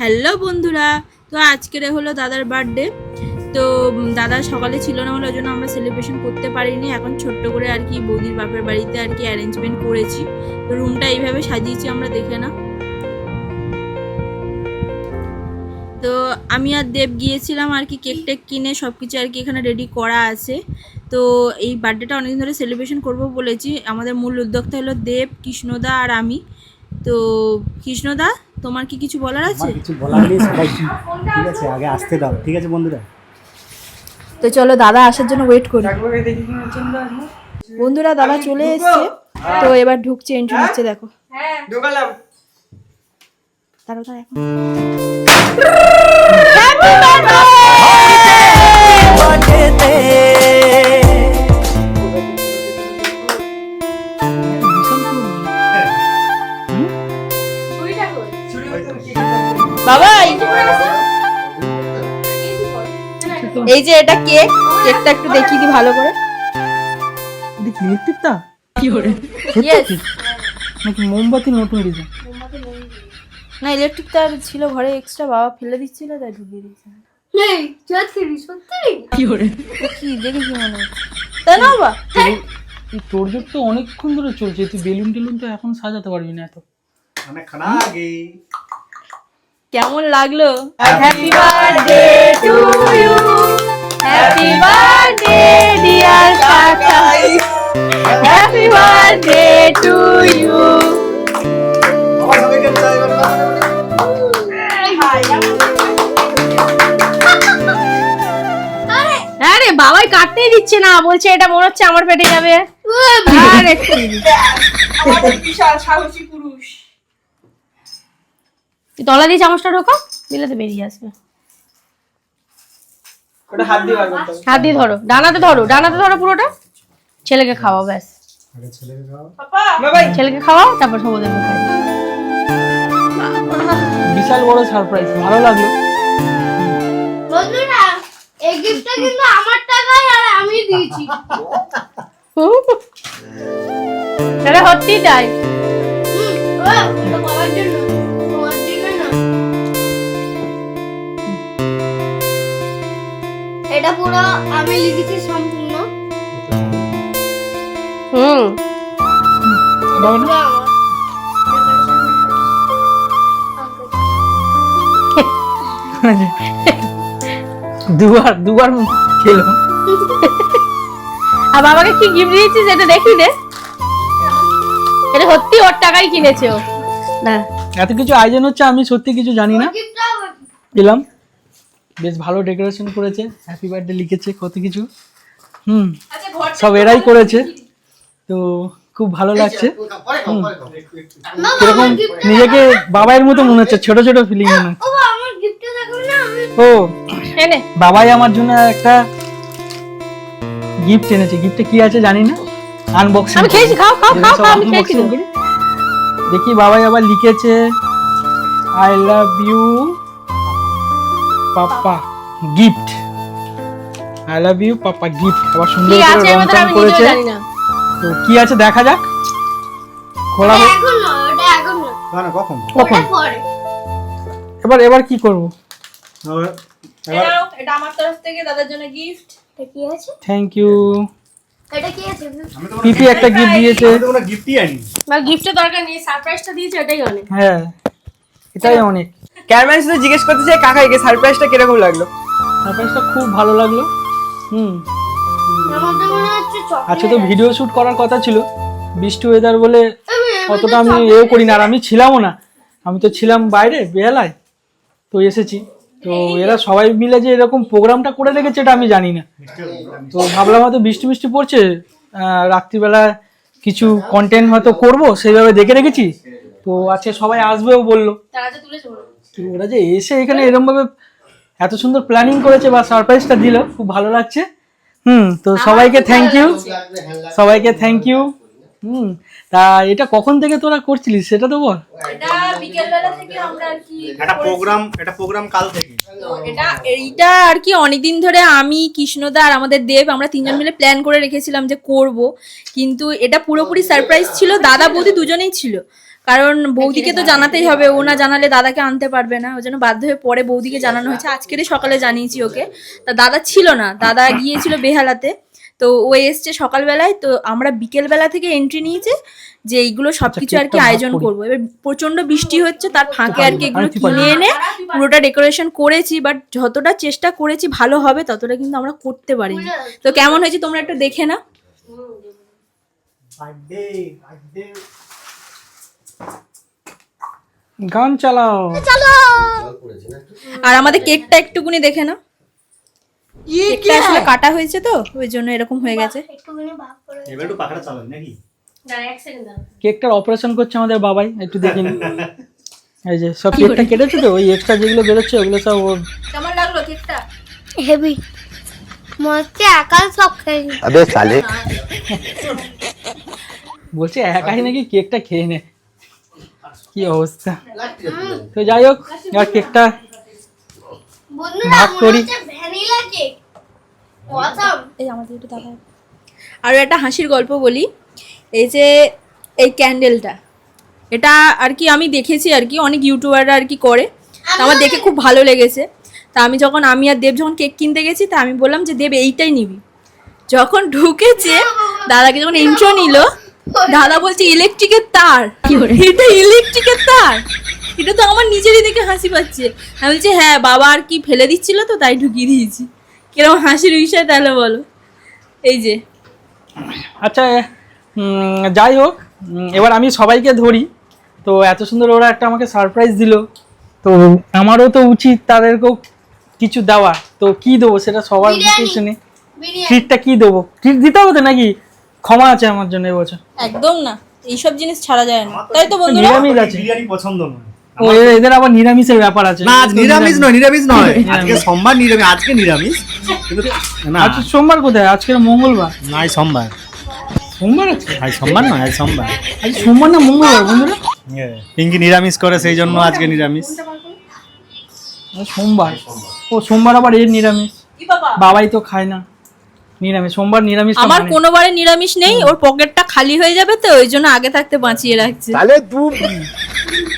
Hello বন্ধুরা, তো আজকের হলো দাদার বার্থডে তো দাদা সকালে ছিল না ওই জন্য আমরা সেলিব্রেশন করতে পারিনি। এখন ছোট্ট করে আর কি বৌদির বাপের বাড়িতে আর কি অ্যারেঞ্জমেন্ট করেছি। তো রুমটা এইভাবে সাজিয়েছি আমরা দেখে না তো আমি আর দেব গিয়েছিলাম আর কি কেক টেক কিনে সব কিছু আর কি এখানে রেডি করা আছে। তো এই বার্থডেটা অনেকদিন ধরে সেলিব্রেশন করব বলেছি। আমাদের মূল উদ্যোক্তা হলো দেব, কৃষ্ণদা আর আমি। তো কৃষ্ণদা তোমার কি কিছু বলার আছে? কিছু বলার নেই সবাই ঠিক আছে আগে আসতে দাও। ঠিক আছে বন্ধুরা? তো চলো দাদা আসার জন্য ওয়েট করি। বন্ধুরা দাদা চলে এসেছে। তো এবার ঢুকছে এন্ট্রি হচ্ছে দেখো। হ্যাঁ। ঢুকালাম। তারপর এখন। এটা কেক কেকটা একটু দেখিয়ে দি ভালো করে। দেখি ইলেকট্রিকটা ইয়েস নাকি মোমবাতি নতুন ডিজাইন না ইলেকট্রিক তার ছিল ঘরে এক্সট্রা বাবা ফেলে দিচ্ছিল তাই ঢুকিয়ে দিয়েছে। তো কি দেখে কি মনে হচ্ছে। তাই না বাবা এই তোরজোর তো অনেকক্ষণ ধরে চলছে তুই বেলুন টেলুন তো এখন সাজাতে পারবি না এত। আগে কেমন লাগল? Happy birthday to you birthday to you আরে বাবাই কাটতেই দিচ্ছে না বলছে এটা মনে হচ্ছে আমার পেটে যাবে। আর তলা দিয়ে চামচটা ঢোকো দিলে তো বেরিয়ে আসবে। হাত দিয়ে ধরো ডানাতে ধরো ডানাতে ধরো পুরোটা। ছেলেকে খাওয়া ব্যাস। আগে ছেলেকে খাওয়াও। তারপর সবুদের বিশাল বড় সারপ্রাইজ ভালো লাগল। বন্ধুরা এই গিফটটা কিন্তু আমার টাকায় আর আমি দিয়েছি। এটা সত্যি তাই। এটা বাবার জন্য তোমার জন্য না। এটা পুরো আমি লিখেছি হুম। দুবার দুবার খেলো। আর বাবাকে কি গিফট দিয়েছিস এটা দেখি দে এটা সত্যি ওর টাকাই কিনেছে ও। না এত কিছু আয়োজন হচ্ছে আমি সত্যি কিছু জানি না। এলাম বেশ ভালো ডেকোরেশন করেছে। হ্যাপি বার্থডে লিখেছে কত কিছু। হুম। সব এরাই করেছে। তো খুব ভালো লাগছে। কীরকম নিজেকে বাবাইয়ের মতো মনে হচ্ছে ছোট ছোট ফিলিং মনে হচ্ছে। ও বাবাই আমার জন্য একটা গিফট এনেছে। গিফটে কি আছে জানি না। আনবক্সিং আমি খেয়েছি, খাও, খাও, খাও, খাও, আমি খেয়েছি। দেখি বাবাই আবার লিখেছে I love you papa gift I love you papa gift আবার সুন্দর করে রং করেছে। জানি না। তো কি আছে দেখা যাক? খোলা এখন না ওটা এখন না না না কখন? কখন? এবার এবার কি করব? এটা আমার তরফ থেকে দাদার জন্য গিফট এটা কি আছে? থ্যাংক ইউ এটা কি আছে? পিপি একটা গিফট দিয়েছে। আমি গিফটই আনি গিফটের দরকার নেই সারপ্রাইজটা দিয়েছে এটাই অনেক। হ্যাঁ এটাই অনেক। ক্যামেরাম্যান শুধু জিজ্ঞেস করতে চাই কাকাইকে সারপ্রাইজটা কীরকম লাগল? সারপ্রাইজটা খুব ভালো লাগল। হুম। আমার তো ভিডিও শুট করার কথা ছিল। বৃষ্টি ওয়েদার বলে অতটা আমি এও করি না। আর আমি ছিলামও না। আমি তো ছিলাম বাইরে বেহালায়। তো এসেছি। তো এরা সবাই মিলে যে এরকম প্রোগ্রামটা করে রেখেছে এটা আমি জানি না। তো ভাবলাম হয়তো বৃষ্টি মিষ্টি পড়ছে রাত্রিবেলা কিছু কন্টেন্ট হয়তো করব সেইভাবে দেখে রেখেছি। তো আজকে সবাই আসবেও বলল। তো ওরা যে এসে এখানে এরকম ভাবে এত সুন্দর প্ল্যানিং করেছে বা সারপ্রাইজটা দিল খুব ভালো লাগছে। হুম তো সবাইকে থ্যাংক ইউ সবাইকে থ্যাংক ইউ হুম তা এটা কখন থেকে তোরা করছিলিস সেটা তো বল। এটা বিকেলবেলা থেকে আমরা আর কি একটা প্রোগ্রাম একটা প্রোগ্রাম কাল থেকে। তো এটা এইটা আর কি অনেকদিন ধরে আমি কৃষ্ণদা আর আমাদের দেব আমরা তিনজন মিলে প্ল্যান করে রেখেছিলাম যে করব। কিন্তু এটা পুরোপুরি সারপ্রাইজ ছিল দাদা বৌদি দুজনেই ছিল। কারণ বৌদিকে তো জানাতেই হবে ও না জানালে দাদাকে আনতে পারবে না ওই জন্য বাধ্য হয়ে পরে বৌদিকে জানানো হয়েছে। আজকেরই সকালে জানিয়েছি ওকে। তা দাদা ছিল না দাদা গিয়েছিল বেহালাতে। তো ও এসছে সকালবেলায় তো আমরা বিকেলবেলা থেকে এন্ট্রি নিয়েছে যে এইগুলো সবকিছু আর কি আয়োজন করি। করব। এবার প্রচণ্ড বৃষ্টি হচ্ছে তার ফাঁকে আর কি এগুলো কিনে এনে পুরোটা ডেকোরেশন করেছি বাট যতটা চেষ্টা করেছি ভালো হবে ততটা কিন্তু আমরা করতে পারিনি। তো কেমন হয়েছে তোমরা একটু দেখে না বার্থডে বার্থডে গান চালাও। চলো আর আমাদের কেকটা একটুকুনি দেখে না কেকটা আসলে কাটা হয়েছে তো ওই জন্য এরকম হয়ে গেছে। কেকটার অপারেশন করছে আমাদের বাবাই একটু দেখিনি এই যে সব কেকটা কেটেছে তো ওই এক্সট্রা যেগুলো বেরোচ্ছে ওগুলো সব ওর কেমন লাগল কেকটা? হেভি মস্তে একাই সব খেয়ে আবে সালে বলছে একাই নাকি কেকটা খেয়ে নে। কি অবস্থা? তো। যাই হোক এবার কেকটা ভাগ করি। হচ্ছে ভ্যানিলা কেক। অসাম। এই আমাদের একটু তাকাও আরও একটা হাসির গল্প বলি। এই যে এই ক্যান্ডেলটা এটা আর কি আমি দেখেছি আর কি অনেক ইউটিউবাররা আর কি করে। তা আমার দেখে খুব ভালো লেগেছে। তা আমি যখন আমি আর দেব যখন কেক কিনতে গেছি তা আমি বললাম যে দেব এইটাই নিবি। যখন ঢুকেছে দাদাকে যখন ইন্ট্রো নিল দাদা বলছে ইলেকট্রিকের তার। এটা ইলেকট্রিকের তার। এটা তো আমার নিজেরই দেখে হাসি পাচ্ছে। আমি বলছি হ্যাঁ বাবা আর কি ফেলে দিচ্ছিল তো তাই ঢুকিয়ে দিয়েছি। কীরকম হাসির বিষয় তাহলে বলো। এই যে। আচ্ছা যাই হোক এবার আমি সবাইকে ধরি। তো এত সুন্দর ওরা একটা আমাকে সারপ্রাইজ দিল। তো আমারও তো উচিত তাদেরকেও কিছু দেওয়া। তো কি দেবো সেটা সবার। শুনে। ট্রিটটা কি দেবো? ট্রিট দিতে হবে তো নাকি? ক্ষমা আছে আমার জন্য এবছর একদম না এইসব জিনিস ছাড়া যায় না। তাই তো বন্ধুরা? নিরামিষ আছে। বিরিয়ানি পছন্দ নয়। ও এদের আবার নিরামিষের ব্যাপার আছে। না আজ নিরামিষ নয় নিরামিষ নয়। আজকে সোমবার নিরামিষ আজকে নিরামিষ। কিন্তু না। আজকে সোমবার কোথায়? আজকের মঙ্গলবার? না সোমবার। সোমবার আছে আজ সোমবার নয় আজ সোমবার। আজ সোমবার না মঙ্গলবার বন্ধুরা? পিঙ্কি নিরামিষ করে সেই জন্য আজকে নিরামিষ। সোমবার। ও সোমবার আবার এর নিরামিষ। বাবাই তো খায় না। নিরামিষ সোমবার নিরামিষ আমার মানে- কোনোবারে নিরামিষ নেই ওর পকেটটা খালি হয়ে যাবে তো ওই জন্য আগে থাকতে বাঁচিয়ে রাখছে। তাহলে তুই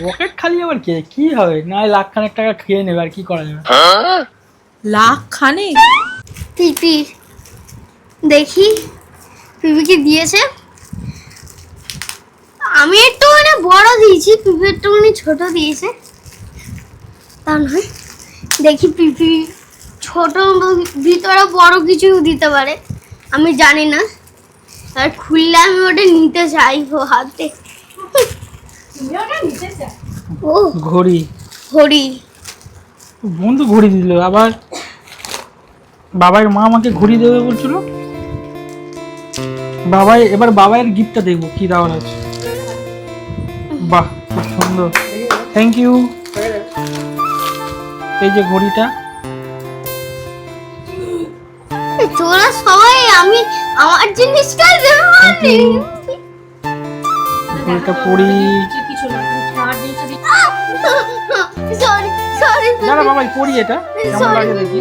পকেট খালি আবার কে? কি হবে? না লাখ খানেক টাকা খেয়ে নেবে আর কি করা যাবে? লাখ খানেক? পিপি দেখি পিপি কি দিয়েছে। আমি একটু মানে বড় দিয়েছি পিপি একটু ছোট দিয়েছে। তা নয় দেখি পিপি ছোট ভিতরে বড় কিছু দিতে পারে আমি জানি না। আর খুললে আমি ওটা নিতে চাই ও হাতে। ও ঘড়ি। ঘড়ি। বন্ধু ঘড়ি দিল আবার বাবার মা আমাকে ঘড়ি দেবে বলছিল। বাবাই এবার বাবাইয়ের গিফটটা দেখব কি দেওয়ার আছে। বাহ খুব সুন্দর। থ্যাংক ইউ এই যে ঘড়িটা। তোরা সবাই আমি আমার জিনিসটা সরি সরি দাঁড়া বাবাই পরি এটা। কেমন লাগে দেখি?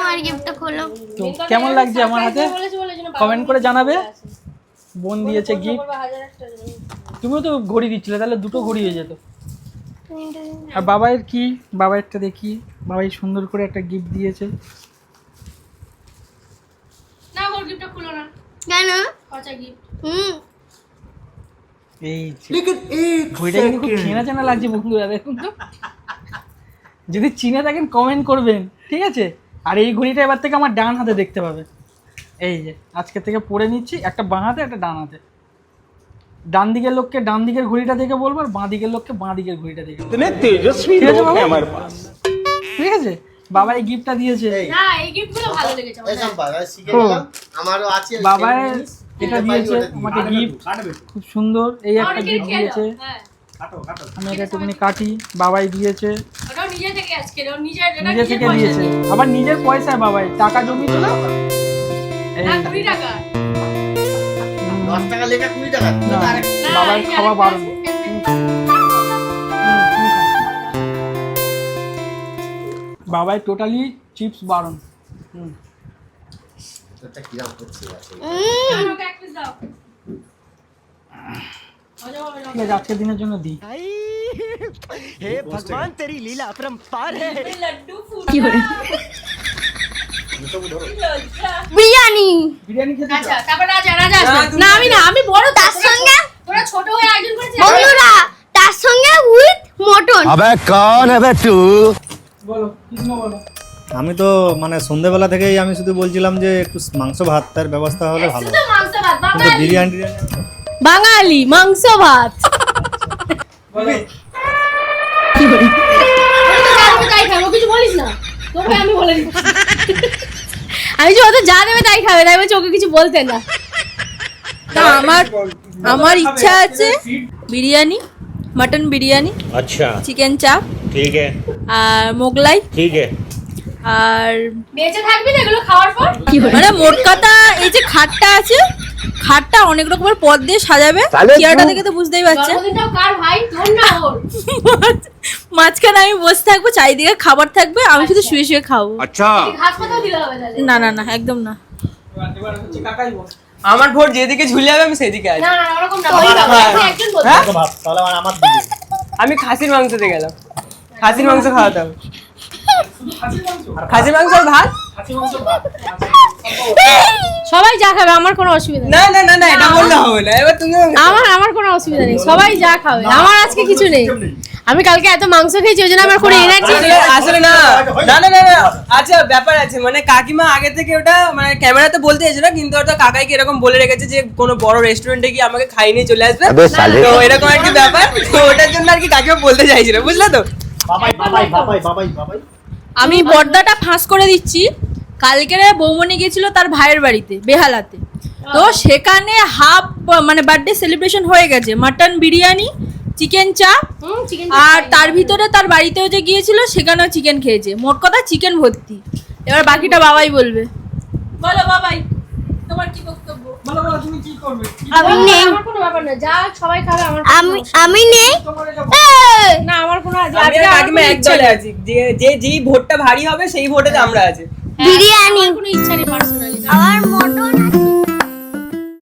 আমার গিফটটা খোলো। তো কেমন লাগছে আমার হাতে? কমেন্ট করে জানাবে। বোন দিয়েছে গিফট তুমিও তো ঘড়ি দিচ্ছিলে তাহলে দুটো ঘড়ি হয়ে যেত। আর বাবাইয়ের কি? বাবাইয়েরটা দেখি। বাবাই সুন্দর করে একটা গিফট দিয়েছে। কেন হুম। এই যে। ঘড়িটা কিন্তু খুব চেনা চেনা লাগছে বন্ধুরা দেখুন তো। যদি চিনে থাকেন কমেন্ট করবেন ঠিক আছে? আর এই ঘড়িটা এবার থেকে আমার ডান হাতে দেখতে পাবে। এই যে আজকে থেকে পরে নিচ্ছি একটা বাঁ হাতে একটা ডান হাতে। ডান দিকের লোককে ডান দিকের ঘড়িটা দেখে বলব আর বাঁ দিকের লোককে বাঁ দিকের ঘড়িটা দেখে তেজস্বী আমার পাস। ঠিক আছে? বাবা এই গিফটটা দিয়েছে। না এই গিফটগুলো ভালো লেগেছে আমার। আমারও আছে বাবা এটা দিয়েছে আমাকে গিফট খুব সুন্দর। এই একটা গিফট দিয়েছে। হ্যাঁ। আমি এটা একটুখানি কাটি বাবাই দিয়েছে। নিজে থেকে দিয়েছে। আবার নিজের পয়সায় বাবাই। টাকা জমিয়েছিল না? টাকা। দশ টাকা লেখা কুড়ি টাকা না, বাবার খাওয়া বারণ। হুম, হুম, বাবাই টোটালি চিপস বারণ। হুম। ভিতরটা কিরাম করছে আছে ঠিক আছে আজকের দিনের জন্য দিই। বিরিয়ানি বিরিয়ানি খেতে আচ্ছা তারপর রাজা রাজা না আমি না আমি বড় তার সঙ্গে তোরা ছোট হয়ে আয়োজন করেছিস বন্ধুরা তার সঙ্গে উইথ মটন আবে আবে তু? বলো কৃষ্ণ বলো। আমি তো মানে সন্ধেবেলা থেকেই আমি শুধু বলছিলাম যে একটু মাংস ভাত তার ব্যবস্থা হলে ভালো বিরিয়ানি বাঙালি মাংস ভাত। বলিস না। তোকে আমি বলে দিচ্ছি। আমি যে যা দেবে তাই খাবে তাই বলছি ওকে কিছু বলতে না। তা আমার আমার ইচ্ছা আছে বিরিয়ানি মটন বিরিয়ানি আচ্ছা। চিকেন চাপ ঠিক আর মোগলাই। ঠিক আর বেঁচে থাকবি এগুলো খাওয়ার পর। মানে মোট কথা এই যে খাটটা আছে খাটটা অনেক রকমের পদ দিয়ে সাজাবে। চেয়ারটা দেখে তো বুঝতেই পারছে। মাঝখানে আমি বসে থাকব চারিদিকে খাবার থাকবে আমি শুধু শুয়ে শুয়ে খাব। আচ্ছা। না না না একদম না। আমার ভোট যেদিকে ঝুলে যাবে আমি সেদিকে আছি। হ্যাঁ? আমি খাসির মাংস দিয়ে গেলাম। খাসির মাংস খাওয়াতাম। খাসির মাংস ভাত। সবাই যা খাবে আমার কোনো অসুবিধা না না না না এটা বললে হবে না। এবার তুমি আমার আমার কোনো অসুবিধা নেই। সবাই যা খাবে। আমার আজকে কিছু নেই। আমি কালকে এত মাংস খেয়েছি ওই আমার কোনো এনার্জি আসলে না। না না না আচ্ছা ব্যাপার আছে। মানে কাকিমা আগে থেকে ওটা মানে ক্যামেরাতে বলতে এসেছিল কিন্তু ওটা কাকাইকে এরকম বলে রেখেছে যে কোনো বড় রেস্টুরেন্টে গিয়ে আমাকে খাই নিয়ে চলে আসবে। তো এরকম একটা ব্যাপার? তো ওটার জন্য আর কি কাকিমা বলতে চাইছিল বুঝলে তো? বাবাই বাবাই বাবাই বাবাই আমি বর্দাটা ফাঁস করে দিচ্ছি। কালকেরে বৌমনি গেছিল তার ভাইয়ের বাড়িতে বেহালাতে। তো সেখানে হাফ মানে বার্থডে সেলিব্রেশন হয়ে গেছে। মাটন বিরিয়ানি চিকেন চাপ আর তার ভিতরে তার বাড়িতেও যে গিয়েছিল সেখানেও চিকেন খেয়েছে। মোট কথা চিকেন ভর্তি। এবার বাকিটা বাবাই বলবে। বলো বাবাই তোমার কি বক্তব্য? বলো বলো তুমি কি করবে? কি আমি নেই। কোনো ব্যাপার না যা সবাই খাবে আমার আমি আমি নেই। তোমার না আমার কোনো আজকে আর আমার কাকিমা কোনো এক ইচ্ছা আছি। যে যে যেই ভোটটা ভারী হবে সেই ভোটে আমরা আছি। হ্যাঁ, বিরিয়ানি আমার কোনো ইচ্ছা নেই পার্সোনালি আমার মটন আছে।